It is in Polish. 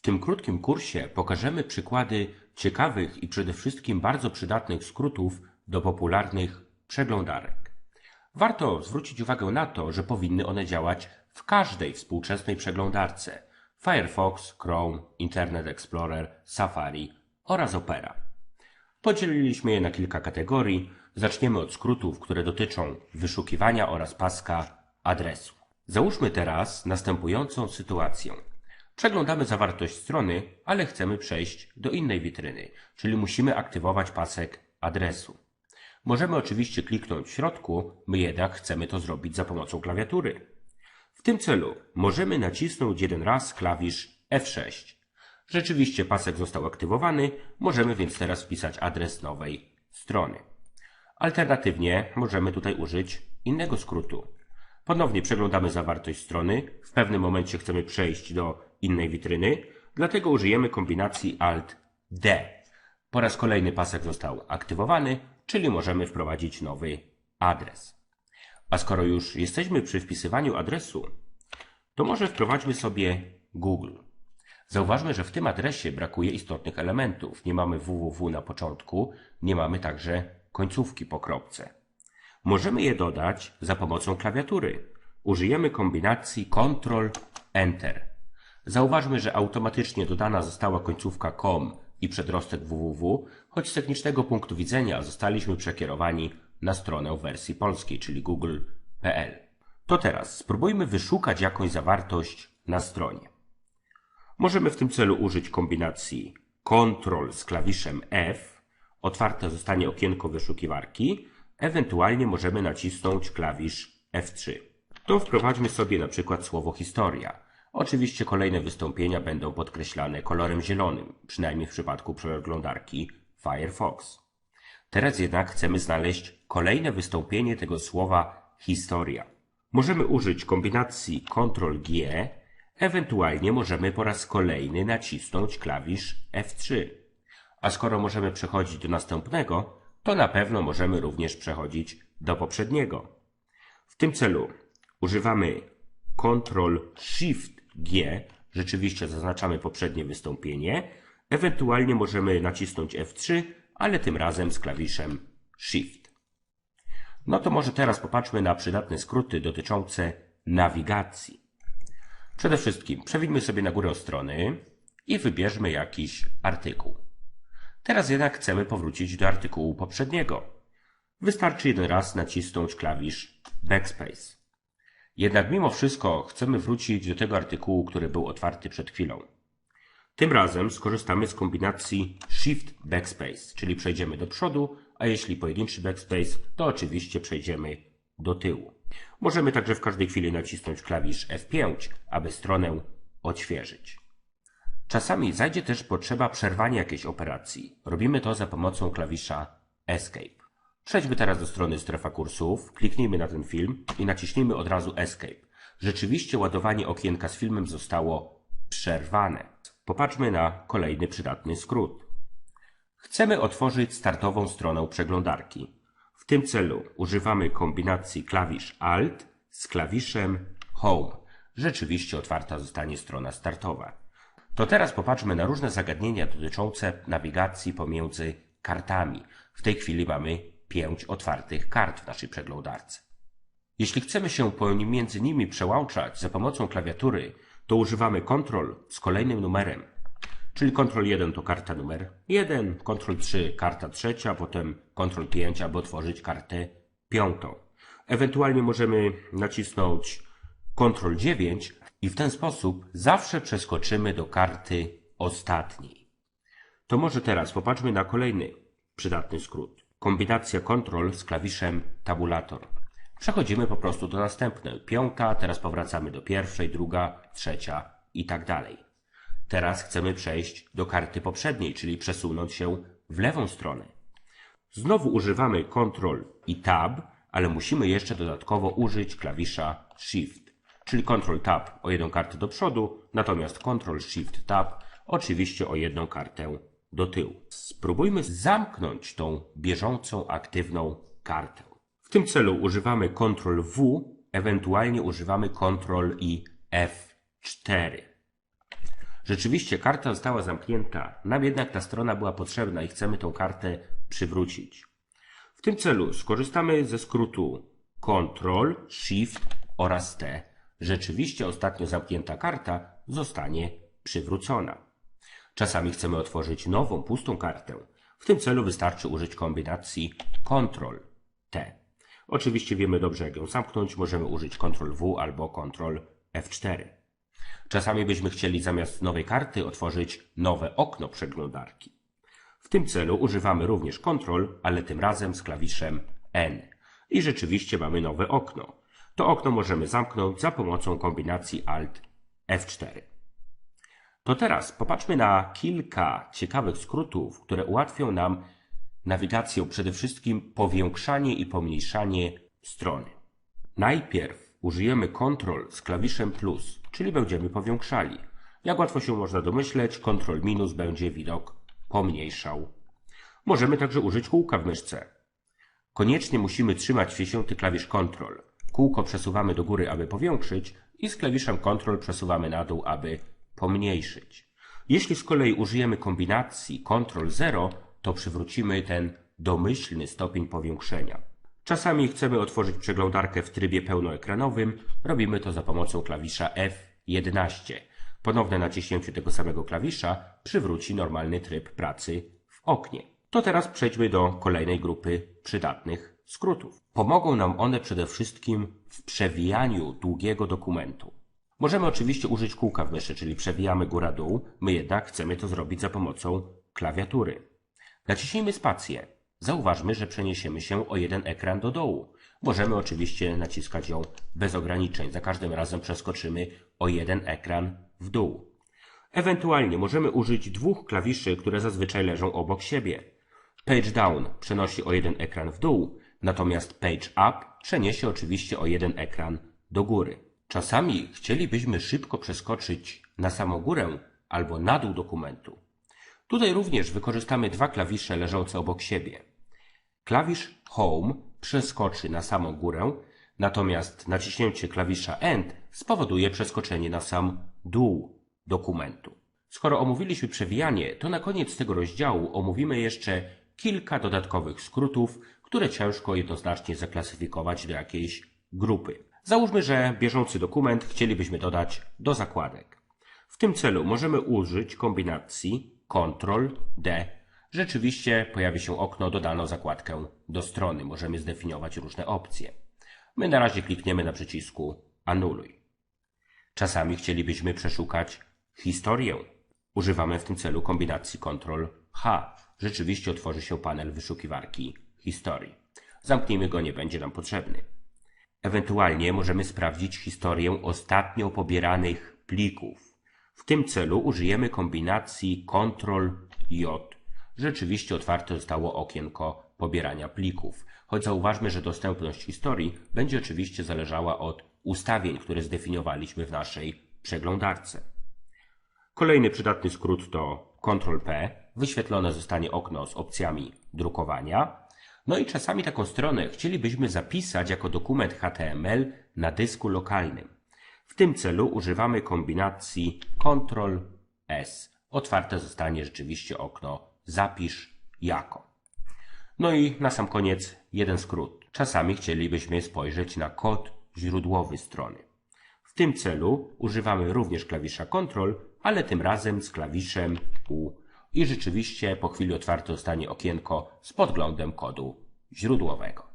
tym krótkim kursie pokażemy przykłady ciekawych i przede wszystkim bardzo przydatnych skrótów do popularnych przeglądarek. Warto zwrócić uwagę na to, że powinny one działać w każdej współczesnej przeglądarce Firefox, Chrome, Internet Explorer, Safari oraz Opera. Podzieliliśmy je na kilka kategorii. Zaczniemy od skrótów, które dotyczą wyszukiwania oraz paska adresu. Załóżmy teraz następującą sytuację. Przeglądamy zawartość strony, ale chcemy przejść do innej witryny, czyli musimy aktywować pasek adresu. Możemy oczywiście kliknąć w środku, my jednak chcemy to zrobić za pomocą klawiatury. W tym celu możemy nacisnąć jeden raz klawisz F6. Rzeczywiście pasek został aktywowany, możemy więc teraz wpisać adres nowej strony. Alternatywnie możemy tutaj użyć innego skrótu. Ponownie przeglądamy zawartość strony, w pewnym momencie chcemy przejść do innej witryny, dlatego użyjemy kombinacji Alt-D. Po raz kolejny pasek został aktywowany, czyli możemy wprowadzić nowy adres. A skoro już jesteśmy przy wpisywaniu adresu, to może wprowadźmy sobie Google. Zauważmy, że w tym adresie brakuje istotnych elementów. Nie mamy www na początku, nie mamy także końcówki po kropce. Możemy je dodać za pomocą klawiatury. Użyjemy kombinacji Ctrl-Enter. Zauważmy, że automatycznie dodana została końcówka com i przedrostek www, choć z technicznego punktu widzenia zostaliśmy przekierowani na stronę wersji polskiej, czyli google.pl. To teraz spróbujmy wyszukać jakąś zawartość na stronie. Możemy w tym celu użyć kombinacji Ctrl z klawiszem F, otwarte zostanie okienko wyszukiwarki, ewentualnie możemy nacisnąć klawisz F3. To wprowadźmy sobie na przykład słowo historia. Oczywiście kolejne wystąpienia będą podkreślane kolorem zielonym, przynajmniej w przypadku przeglądarki Firefox. Teraz jednak chcemy znaleźć kolejne wystąpienie tego słowa historia. Możemy użyć kombinacji Ctrl-G, ewentualnie możemy po raz kolejny nacisnąć klawisz F3. A skoro możemy przechodzić do następnego, to na pewno możemy również przechodzić do poprzedniego. W tym celu używamy Ctrl-Shift-G, rzeczywiście zaznaczamy poprzednie wystąpienie, ewentualnie możemy nacisnąć F3, ale tym razem z klawiszem Shift. No to może teraz popatrzmy na przydatne skróty dotyczące nawigacji. Przede wszystkim przewidźmy sobie na górę strony i wybierzmy jakiś artykuł. Teraz jednak chcemy powrócić do artykułu poprzedniego. Wystarczy jeden raz nacisnąć klawisz Backspace. Jednak mimo wszystko chcemy wrócić do tego artykułu, który był otwarty przed chwilą. Tym razem skorzystamy z kombinacji Shift Backspace, czyli przejdziemy do przodu, a jeśli pojedynczy backspace, to oczywiście przejdziemy do tyłu. Możemy także w każdej chwili nacisnąć klawisz F5, aby stronę odświeżyć. Czasami zajdzie też potrzeba przerwania jakiejś operacji. Robimy to za pomocą klawisza Escape. Przejdźmy teraz do strony strefa kursów, kliknijmy na ten film i naciśnijmy od razu Escape. Rzeczywiście ładowanie okienka z filmem zostało przerwane. Popatrzmy na kolejny przydatny skrót. Chcemy otworzyć startową stronę przeglądarki. W tym celu używamy kombinacji klawisz Alt z klawiszem Home. Rzeczywiście otwarta zostanie strona startowa. To teraz popatrzmy na różne zagadnienia dotyczące nawigacji pomiędzy kartami. W tej chwili mamy pięć otwartych kart w naszej przeglądarce. Jeśli chcemy się pomiędzy nimi przełączać za pomocą klawiatury, to używamy Ctrl z kolejnym numerem. Czyli Ctrl 1 to karta numer 1, Ctrl 3 karta trzecia, potem Ctrl 5, aby otworzyć kartę piątą. Ewentualnie możemy nacisnąć Ctrl 9 i w ten sposób zawsze przeskoczymy do karty ostatniej. To może teraz popatrzmy na kolejny przydatny skrót. Kombinacja Ctrl z klawiszem tabulator. Przechodzimy po prostu do następnej. Piąta, teraz powracamy do pierwszej, druga, trzecia i tak dalej. Teraz chcemy przejść do karty poprzedniej, czyli przesunąć się w lewą stronę. Znowu używamy Ctrl i Tab, ale musimy jeszcze dodatkowo użyć klawisza Shift, czyli Ctrl Tab o jedną kartę do przodu, natomiast Ctrl Shift Tab oczywiście o jedną kartę do tyłu. Spróbujmy zamknąć tą bieżącą, aktywną kartę. W tym celu używamy Ctrl W, ewentualnie używamy Ctrl i F4. Rzeczywiście karta została zamknięta, nam jednak ta strona była potrzebna i chcemy tą kartę przywrócić. W tym celu skorzystamy ze skrótu Ctrl, Shift oraz T. Rzeczywiście ostatnio zamknięta karta zostanie przywrócona. Czasami chcemy otworzyć nową, pustą kartę. W tym celu wystarczy użyć kombinacji Ctrl T. Oczywiście wiemy dobrze, jak ją zamknąć. Możemy użyć Ctrl W albo Ctrl F4. Czasami byśmy chcieli zamiast nowej karty otworzyć nowe okno przeglądarki. W tym celu używamy również Ctrl, ale tym razem z klawiszem N. I rzeczywiście mamy nowe okno. To okno możemy zamknąć za pomocą kombinacji Alt F4. To teraz popatrzmy na kilka ciekawych skrótów, które ułatwią nam nawigację, przede wszystkim powiększanie i pomniejszanie strony. Najpierw użyjemy Ctrl z klawiszem plus, czyli będziemy powiększali. Jak łatwo się można domyśleć, Ctrl minus będzie widok pomniejszał. Możemy także użyć kółka w myszce. Koniecznie musimy trzymać wciśnięty klawisz Ctrl. Kółko przesuwamy do góry, aby powiększyć i z klawiszem Ctrl przesuwamy na dół, aby pomniejszyć. Jeśli z kolei użyjemy kombinacji Ctrl 0, to przywrócimy ten domyślny stopień powiększenia. Czasami chcemy otworzyć przeglądarkę w trybie pełnoekranowym. Robimy to za pomocą klawisza F11. Ponowne naciśnięcie tego samego klawisza przywróci normalny tryb pracy w oknie. To teraz przejdźmy do kolejnej grupy przydatnych skrótów. Pomogą nam one przede wszystkim w przewijaniu długiego dokumentu. Możemy oczywiście użyć kółka w myszy, czyli przewijamy góra-dół, my jednak chcemy to zrobić za pomocą klawiatury. Naciśnijmy spację. Zauważmy, że przeniesiemy się o jeden ekran do dołu. Możemy oczywiście naciskać ją bez ograniczeń. Za każdym razem przeskoczymy o jeden ekran w dół. Ewentualnie możemy użyć dwóch klawiszy, które zazwyczaj leżą obok siebie. Page down przenosi o jeden ekran w dół, natomiast page up przeniesie oczywiście o jeden ekran do góry. Czasami chcielibyśmy szybko przeskoczyć na samą górę albo na dół dokumentu. Tutaj również wykorzystamy dwa klawisze leżące obok siebie. Klawisz Home przeskoczy na samą górę, natomiast naciśnięcie klawisza End spowoduje przeskoczenie na sam dół dokumentu. Skoro omówiliśmy przewijanie, to na koniec tego rozdziału omówimy jeszcze kilka dodatkowych skrótów, które ciężko jednoznacznie zaklasyfikować do jakiejś grupy. Załóżmy, że bieżący dokument chcielibyśmy dodać do zakładek. W tym celu możemy użyć kombinacji Ctrl D. Rzeczywiście pojawi się okno dodano zakładkę do strony. Możemy zdefiniować różne opcje. My na razie klikniemy na przycisku Anuluj. Czasami chcielibyśmy przeszukać historię. Używamy w tym celu kombinacji Ctrl H. Rzeczywiście otworzy się panel wyszukiwarki historii. Zamknijmy go, nie będzie nam potrzebny. Ewentualnie możemy sprawdzić historię ostatnio pobieranych plików. W tym celu użyjemy kombinacji Ctrl-J. Rzeczywiście otwarte zostało okienko pobierania plików, choć zauważmy, że dostępność historii będzie oczywiście zależała od ustawień, które zdefiniowaliśmy w naszej przeglądarce. Kolejny przydatny skrót to Ctrl-P. Wyświetlone zostanie okno z opcjami drukowania. No i czasami taką stronę chcielibyśmy zapisać jako dokument HTML na dysku lokalnym. W tym celu używamy kombinacji Ctrl S. Otwarte zostanie rzeczywiście okno Zapisz jako. No i na sam koniec jeden skrót. Czasami chcielibyśmy spojrzeć na kod źródłowy strony. W tym celu używamy również klawisza Ctrl, ale tym razem z klawiszem U. I rzeczywiście po chwili otwarte zostanie okienko z podglądem kodu źródłowego.